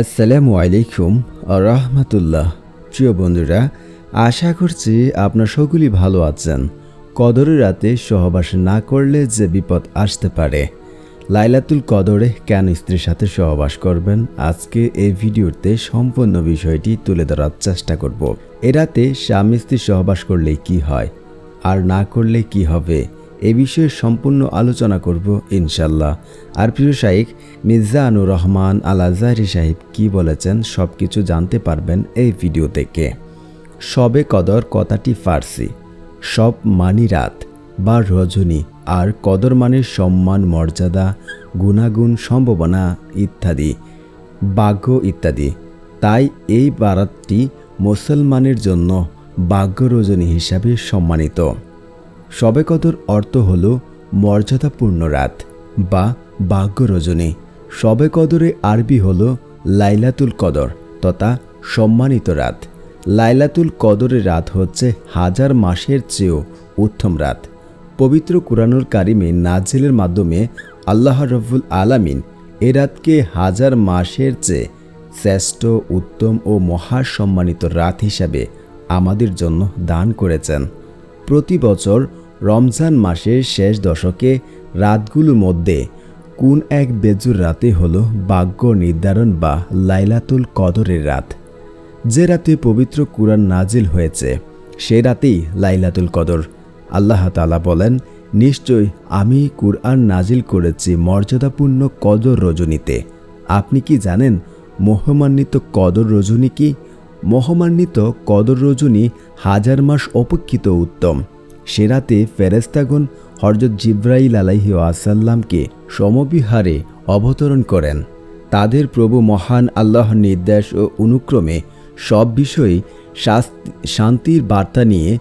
আসসালামু আলাইকুম রহমতুল্লাহ। প্রিয় বন্ধুরা, আশা করছি আপনার সকলেই ভালো আছেন। কদরের রাতে সহবাস না করলে যে বিপদ আসতে পারে। লাইলাতুল কদরে কেন স্ত্রীর সাথে সহবাস করবেন? আজকে এই ভিডিওতে সম্পূর্ণ বিষয়টি তুলে ধরার চেষ্টা করব। এ রাতে স্বামী স্ত্রী সহবাস করলে কি হয়? আর না করলে কি হবে? এ বিষয়ে সম্পূর্ণ আলোচনা করব ইনশাল্লাহ আর প্রিয় শাইক মির্জা আনুর রহমান আল আজহারি সাহেব কি বলেছেন সব কিছু জানতে পারবেন এই ভিডিও থেকে। সবে কদর কথাটি ফার্সি, সব মানি রাত, বা রজনী, আর কদর মানের সম্মান, মর্যাদা, গুণাগুণ, সম্ভাবনা ইত্যাদি, ভাগ্য ইত্যাদি। তাই এই বারাতটি মুসলমানের জন্য ভাগ্য রজনী হিসাবে সম্মানিত। শবে কদর অর্থ হল মর্যাদাপূর্ণ রাত বা ভাগ্য রজনী শবে কদরে আরবি হল লাইলাতুল কদর তথা সম্মানিত রাত। লাইলাতুল কদরের রাত হচ্ছে হাজার মাসের চেয়েও উত্তম রাত। পবিত্র কুরআনুল কারিমে নাজিলের মাধ্যমে আল্লাহ রব্বুল আলামিন এ রাতকে হাজার মাসের চেয়ে শ্রেষ্ঠ, উত্তম ও মহাসম্মানিত রাত হিসাবে আমাদের জন্য দান করেছেন। প্রতি বছর রমজান মাসের শেষ দশকে রাতগুলোর মধ্যে কোন এক বেজুর রাতে হলো ভাগ্য নির্ধারণ বা লাইলাতুল কদরের রাত? যে রাতে পবিত্র কুরআন নাজিল হয়েছে, সে রাতেই লাইলাতুল কদর। আল্লাহ তালা বলেন নিশ্চয় আমি কুরআন নাজিল করেছি মর্যাদাপূর্ণ কদর রজনীতে। আপনি কি জানেন মহমান্বিত কদর রজনী কি? মহমান্বিত কদর রজনী হাজার মাস অপেক্ষিত উত্তম। সে রাতে ফেরেস্তাগুন হরজত জিব্রাইল আলাইহি আসাল্লামকে সমবিহারে অবতরণ করেন। তাদের প্রভু মহান আল্লাহর নির্দেশ ও অনুক্রমে সব শাস্তি- শান্তির বার্তা নিয়ে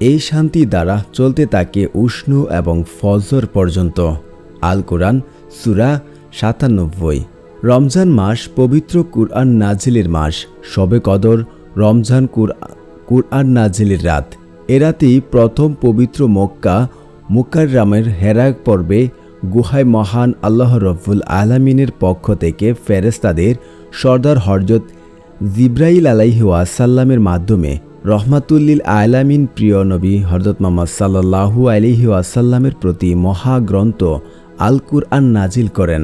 এই শান্তি দ্বারা চলতে থাকে উষ্ণ এবং ফজর পর্যন্ত। আল কোরআন, সুরা সাতানব্বই। রমজান মাস পবিত্র কুরআন নাজিলের মাস। শবে কদর, রমজান কুরআ- কুরআন নাজিলের রাত। এ রাতেই প্রথম পবিত্র মক্কা মুকাররামের হেরাক পর্বে গুহায় মহান আল্লাহ রব্বুল আলামিনের পক্ষ থেকে ফেরেস্তাদের সর্দার হরজত জিব্রাইল আলাইহি ওয়াসাল্লামের মাধ্যমে রহমাতুল্লিল আলামিন প্রিয় নবী হরজত মোহাম্মদ সাল্লাহু আলিহি ওয়াসাল্লামের প্রতি মহাগ্রন্থ আল কুরআন নাজিল করেন।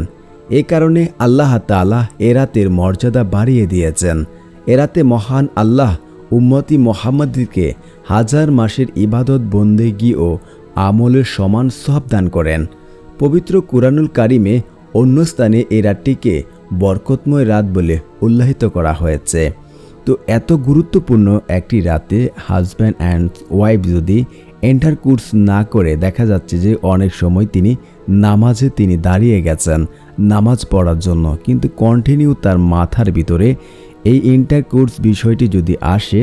এ কারণে আল্লাহ তাআলা এ রাতের মর্যাদা বাড়িয়ে দিয়েছেন। এরাতে মহান আল্লাহ উম্মতি মোহাম্মদকে হাজার মাসের ইবাদত, বন্দেগি ও আমলের সমান সব দান করেন। পবিত্র কুরআনুল কারিমে অন্য স্থানে এই রাতটিকে বরকতময় রাত বলে উল্লাহিত করা হয়েছে। তো এত গুরুত্বপূর্ণ একটি রাতে হাজব্যান্ড অ্যান্ড ওয়াইফ যদি এন্টার কোর্স না করে, দেখা যাচ্ছে যে অনেক সময় তিনি নামাজে তিনি দাঁড়িয়ে গেছেন নামাজ পড়ার জন্য। কিন্তু কন্টিনিউ তার মাথার ভিতরে এই ইন্টার কোর্স বিষয়টি যদি আসে,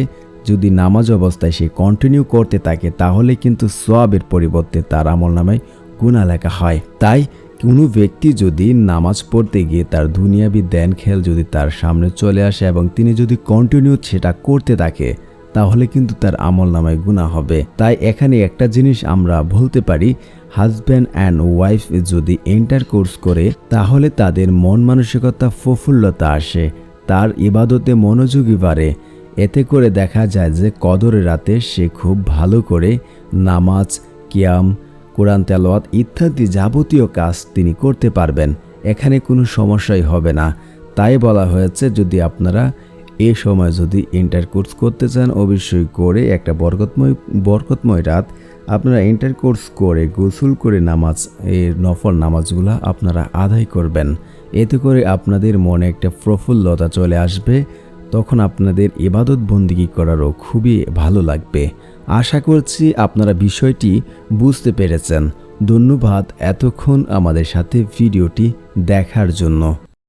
যদি নামাজ অবস্থায় সে কন্টিনিউ করতে থাকে, তাহলে কিন্তু সোয়াবের পরিবর্তে তার আমল নামায় গুণা লেখা হয়। তাই কোনো ব্যক্তি যদি নামাজ পড়তে গিয়ে তার দুনিয়াবি দেন খেল যদি তার সামনে চলে আসে এবং তিনি যদি কন্টিনিউ সেটা করতে থাকে, তাহলে কিন্তু তার আমল নামায় গুণা হবে। তাই এখানে একটা জিনিস আমরা বলতে পারি হাজব্যান্ড অ্যান্ড ওয়াইফ যদি এন্টার কোর্স করে, তাহলে তাদের মন মানসিকতা প্রফুল্লতা আসে। তার ইবাদতে মনোযোগী বাড়ে। এতে করে দেখা যায় যে কদরের রাতে সে খুব ভালো করে নামাজ, কিয়াম, কোরআন তেলাওয়াত ইত্যাদি যাবতীয় কাজ তিনি করতে পারবেন। এখানে কোনো সমস্যাই হবে না। তাই বলা হয়েছে, যদি আপনারা এ সময় যদি ইন্টার কোর্স করতে চান, অবশ্যই করে একটা বরকতময় বরকতময় রাত আপনারা ইন্টার কোর্স করে গোসল করে নামাজ এই নফল নামাজগুলো আপনারা আদায় করবেন। এতে করে আপনাদের মনে একটা প্রফুল্লতা চলে আসবে, তখন আপনাদের এবাদত বন্দিগি করারও খুবই ভালো লাগবে। আশা করছি আপনারা বিষয়টি বুঝতে পেরেছেন। ধন্যবাদ এতক্ষণ আমাদের সাথে ভিডিওটি দেখার জন্য।